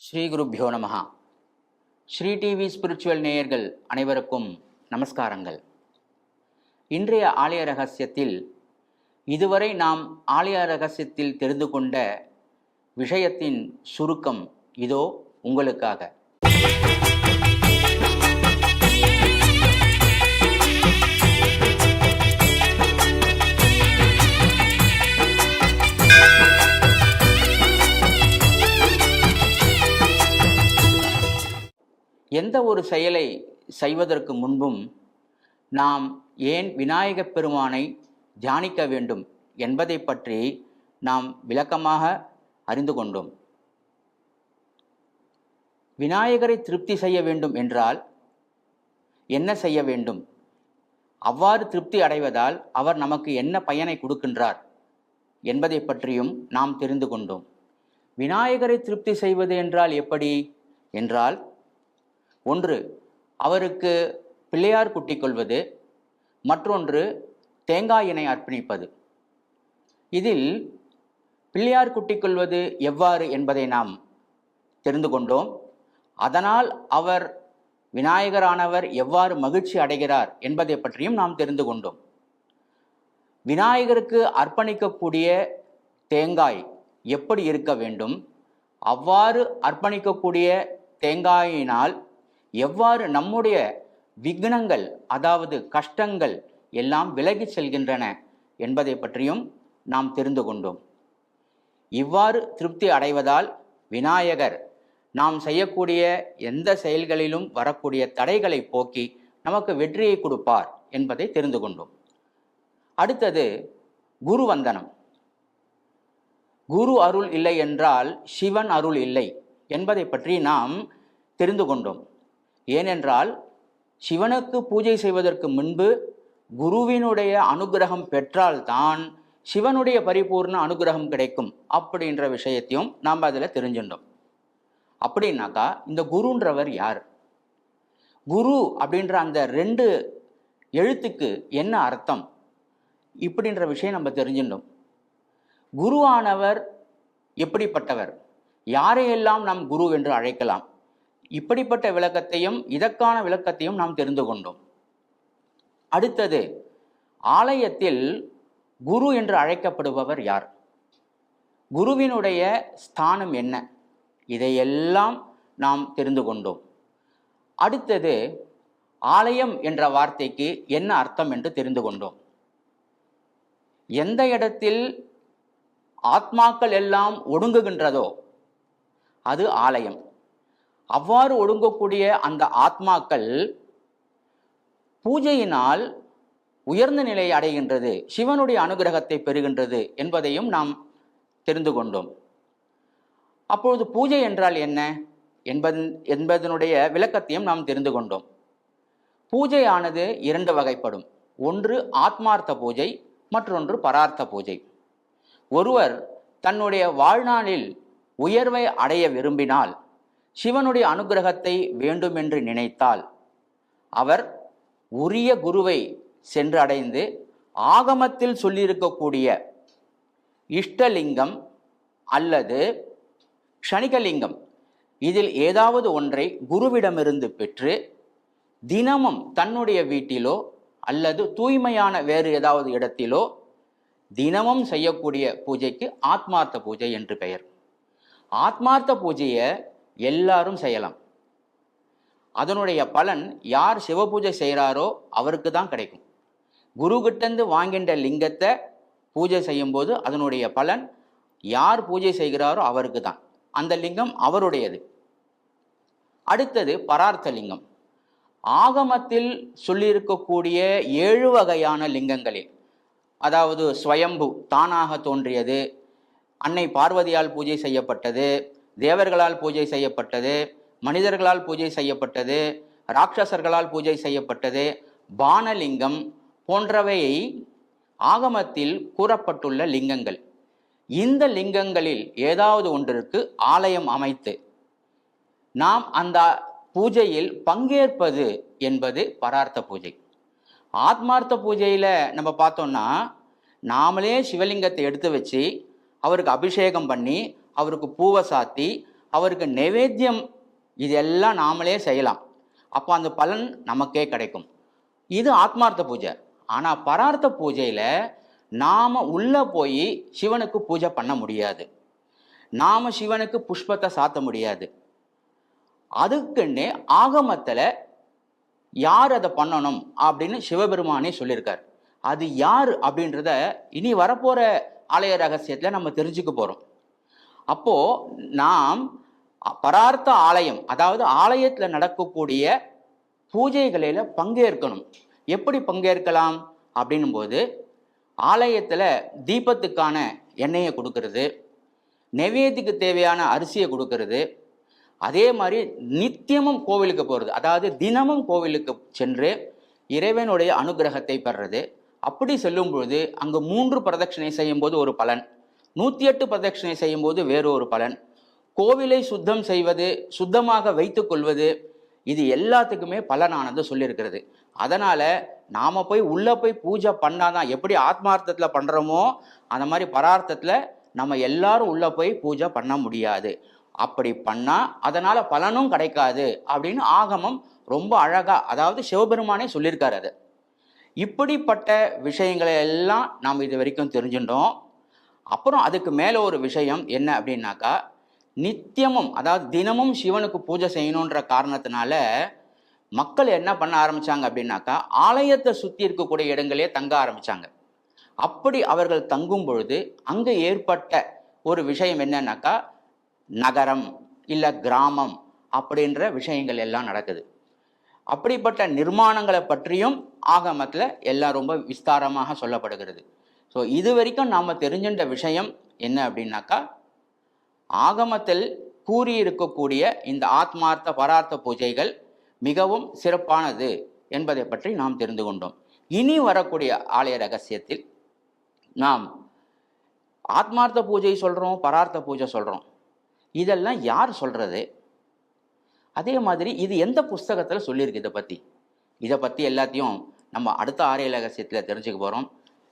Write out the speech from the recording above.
ஸ்ரீ குருப்யோ நமஹா. Sri TV spiritual நேயர்கள் அனைவருக்கும் நமஸ்காரங்கள். இன்றைய ஆலய ரகசியத்தில் இதுவரை நாம் ஆலய ரகசியத்தில் தெரிந்து கொண்ட விஷயத்தின் சுருக்கம் இதோ உங்களுக்காக. எந்த ஒரு செயலை செய்வதற்கு முன்பும் நாம் ஏன் விநாயகப் பெருமானை தியானிக்க வேண்டும் என்பதை பற்றி நாம் விளக்கமாக அறிந்து கொண்டோம். விநாயகரை திருப்தி செய்ய வேண்டும் என்றால் என்ன செய்ய வேண்டும்? அவ்வாறு திருப்தி அடைவதால் அவர் நமக்கு என்ன பயனை கொடுக்கின்றார் என்பதை பற்றியும் நாம் தெரிந்து கொண்டோம். விநாயகரை திருப்தி செய்வது என்றால் எப்படி? என்றால் ஒன்று அவருக்கு பிள்ளையார் குட்டி கொள்வது மற்றொன்று தேங்காயினை அர்ப்பணிப்பது. இதில் பிள்ளையார் குட்டி கொள்வது எவ்வாறு என்பதை நாம் தெரிந்து கொண்டோம். அதனால் அவர் விநாயகரானவர் எவ்வாறு மகிழ்ச்சி அடைகிறார் என்பதை பற்றியும் நாம் தெரிந்து கொண்டோம். விநாயகருக்கு அர்ப்பணிக்கக்கூடிய தேங்காய் எப்படி இருக்க வேண்டும்? அவ்வாறு அர்ப்பணிக்கக்கூடிய தேங்காயினால் எவ்வாறு நம்முடைய விக்னங்கள் அதாவது கஷ்டங்கள் எல்லாம் விலகி செல்கின்றன என்பதை பற்றியும் நாம் தெரிந்து கொண்டோம். இவ்வாறு திருப்தி அடைவதால் விநாயகர் நாம் செய்யக்கூடிய எந்த செயல்களிலும் வரக்கூடிய தடைகளை போக்கி நமக்கு வெற்றியை கொடுப்பார் என்பதை தெரிந்து கொண்டோம். அடுத்தது குரு வந்தனம் குரு அருள் இல்லை என்றால் சிவன் அருள் இல்லை என்பதை பற்றி நாம் தெரிந்து கொண்டோம். ஏனென்றால் சிவனுக்கு பூஜை செய்வதற்கு முன்பு குருவினுடைய அனுகிரகம் பெற்றால்தான் சிவனுடைய பரிபூர்ண அனுகிரகம் கிடைக்கும் அப்படின்ற விஷயத்தையும் நாம் அதில் தெரிஞ்சுட்டோம். அப்படின்னாக்கா இந்த குருன்றவர் யார்? குரு அப்படின்ற அந்த ரெண்டு எழுத்துக்கு என்ன அர்த்தம்? இப்படின்ற விஷயம் நம்ம தெரிஞ்சுட்டோம். குருவானவர் எப்படிப்பட்டவர்? யாரையெல்லாம் நாம் குரு என்று அழைக்கலாம்? இப்படிப்பட்ட விளக்கத்தையும் இதற்கான விளக்கத்தையும் நாம் தெரிந்து கொண்டோம். அடுத்தது ஆலயத்தில் குரு என்று அழைக்கப்படுபவர் யார்? குருவினுடைய ஸ்தானம் என்ன? இதையெல்லாம் நாம் தெரிந்து கொண்டோம். அடுத்தது ஆலயம் என்ற வார்த்தைக்கு என்ன அர்த்தம் என்று தெரிந்து கொண்டோம். எந்த இடத்தில் ஆத்மாக்கள் எல்லாம் ஒடுங்குகின்றதோ அது ஆலயம். அவ்வாறு ஒடுங்கக்கூடிய அந்த ஆத்மாக்கள் பூஜையினால் உயர்ந்த நிலையை அடைகின்றது சிவனுடைய அனுகிரகத்தை பெறுகின்றது என்பதையும் நாம் தெரிந்து கொண்டோம். அப்பொழுது பூஜை என்றால் என்ன என்பது என்பதனுடைய விளக்கத்தையும் நாம் தெரிந்து கொண்டோம். பூஜையானது இரண்டு வகைப்படும். ஒன்று ஆத்மார்த்த பூஜை மற்றொன்று பரார்த்த பூஜை. ஒருவர் தன்னுடைய வாழ்நாளில் உயர்வை அடைய விரும்பினால் சிவனுடைய அனுகிரகத்தை வேண்டுமென்று நினைத்தால் அவர் உரிய குருவை சென்று அடைந்து ஆகமத்தில் சொல்லியிருக்கக்கூடிய இஷ்டலிங்கம் அல்லது க்ஷணிகலிங்கம் இதில் ஏதாவது ஒன்றை குருவிடமிருந்து பெற்று தினமும் தன்னுடைய வீட்டிலோ அல்லது தூய்மையான வேறு ஏதாவது இடத்திலோ தினமும் செய்யக்கூடிய பூஜைக்கு ஆத்மார்த்த பூஜை என்று பெயர். ஆத்மார்த்த பூஜையை எல்லாரும் செய்யலாம். அதனுடைய பலன் யார் சிவ பூஜை செய்கிறாரோ அவருக்கு தான் கிடைக்கும். குரு கிட்டேருந்து வாங்கின்ற லிங்கத்தை பூஜை செய்யும்போது அதனுடைய பலன் யார் பூஜை செய்கிறாரோ அவருக்கு தான். அந்த லிங்கம் அவருடையது. அடுத்தது பரார்த்த லிங்கம். ஆகமத்தில் சொல்லியிருக்கக்கூடிய ஏழு வகையான லிங்கங்களில் அதாவது ஸ்வயம்பு தானாக தோன்றியது அன்னை பார்வதியால் பூஜை செய்யப்பட்டது தேவர்களால் பூஜை செய்யப்பட்டது மனிதர்களால் பூஜை செய்யப்பட்டது ராட்சசர்களால் பூஜை செய்யப்பட்டது பானலிங்கம் போன்றவையை ஆகமத்தில் கூறப்பட்டுள்ள லிங்கங்கள். இந்த லிங்கங்களில் ஏதாவது ஒன்றிற்கு ஆலயம் அமைத்து நாம் அந்த பூஜையில் பங்கேற்பது என்பது பரார்த்த பூஜை. ஆத்மார்த்த பூஜையில் நம்ம பார்த்தோம்னா நாமளே சிவலிங்கத்தை எடுத்து வச்சு அவருக்கு அபிஷேகம் பண்ணி அவருக்கு பூவை சாத்தி அவருக்கு நைவேத்தியம் இதெல்லாம் நாமளே செய்யலாம். அப்போ அந்த பலன் நமக்கே கிடைக்கும். இது ஆத்மார்த்த பூஜை. ஆனால் பரார்த்த பூஜையில் நாம் உள்ளே போய் சிவனுக்கு பூஜை பண்ண முடியாது. நாம் சிவனுக்கு புஷ்பத்தை சாத்த முடியாது. அதுக்குன்னே ஆகமத்தில் யார் அதை பண்ணணும் அப்படின்னு சிவபெருமானே சொல்லியிருக்கார். அது யார் அப்படின்றத இனி வரப்போகிற ஆலய ரகசியத்தில் நம்ம தெரிஞ்சுக்க போகிறோம் அப்போது நாம் பரார்த்த ஆலயம் அதாவது ஆலயத்தில் நடக்கக்கூடிய பூஜைகளில் பங்கேற்கணும். எப்படி பங்கேற்கலாம்? அப்படின்னும் போது ஆலயத்தில் தீபத்துக்கான எண்ணெயை கொடுக்கறது நெவேத்திக்கு தேவையான அரிசியை கொடுக்கறது அதே மாதிரி நித்தியமும் கோவிலுக்கு போகிறது அதாவது தினமும் கோவிலுக்கு சென்று இறைவனுடைய அனுகிரகத்தை பெறுறது. அப்படி செல்லும் பொழுது அங்கு மூன்று பிரதட்சணை செய்யும்போது ஒரு பலன். நூற்றி எட்டு பிரதட்சிணை செய்யும்போது வேறொரு பலன். கோவிலை சுத்தம் செய்வது சுத்தமாக வைத்து கொள்வது இது எல்லாத்துக்குமே பலனானது சொல்லியிருக்கிறது. அதனால் நாம் போய் உள்ளே போய் பூஜை பண்ணாதான் எப்படி ஆத்மார்த்தத்தில் பண்ணுறோமோ அந்த மாதிரி பரார்த்தத்தில் நம்ம எல்லாரும் உள்ளே போய் பூஜை பண்ண முடியாது. அப்படி பண்ணால் அதனால் பலனும் கிடைக்காது அப்படின்னு ஆகமம் ரொம்ப அழகாக அதாவது சிவபெருமானே சொல்லியிருக்காரு அது. இப்படிப்பட்ட விஷயங்களை எல்லாம் நாம் இது வரைக்கும் தெரிஞ்சுட்டோம். அப்புறம் அதுக்கு மேலே ஒரு விஷயம் என்ன அப்படின்னாக்கா நித்தியமும் அதாவது தினமும் சிவனுக்கு பூஜை செய்யணுன்ற காரணத்தினால மக்கள் என்ன பண்ண ஆரம்பிச்சாங்க அப்படின்னாக்கா ஆலயத்தை சுற்றி இருக்கக்கூடிய இடங்களே தங்க ஆரம்பித்தாங்க அப்படி அவர்கள் தங்கும் பொழுது அங்கே ஏற்பட்ட ஒரு விஷயம் என்னன்னாக்கா நகரம் இல்லை கிராமம் அப்படின்ற விஷயங்கள் எல்லாம் நடக்குது. அப்படிப்பட்ட நிர்மாணங்களை பற்றியும் ஆகமத்தில் எல்லாம் ரொம்ப விஸ்தாரமாக சொல்லப்படுகிறது. ஸோ இது வரைக்கும் நாம் தெரிஞ்சின்ற விஷயம் என்ன அப்படின்னாக்கா ஆகமத்தில் கூறியிருக்கக்கூடிய இந்த ஆத்மார்த்த பரார்த்த பூஜைகள் மிகவும் சிறப்பானது என்பதை பற்றி நாம் தெரிந்து கொண்டோம். இனி வரக்கூடிய ஆலய ரகசியத்தில் நாம் ஆத்மார்த்த பூஜை சொல்கிறோம் பரார்த்த பூஜை சொல்கிறோம் இதெல்லாம் யார் சொல்கிறது அதே மாதிரி இது எந்த புஸ்தகத்தில் சொல்லியிருக்கு இதை பற்றி இதை பற்றி எல்லாத்தையும் நம்ம அடுத்த ஆரிய ரகசியத்தில் தெரிஞ்சுக்க போகிறோம்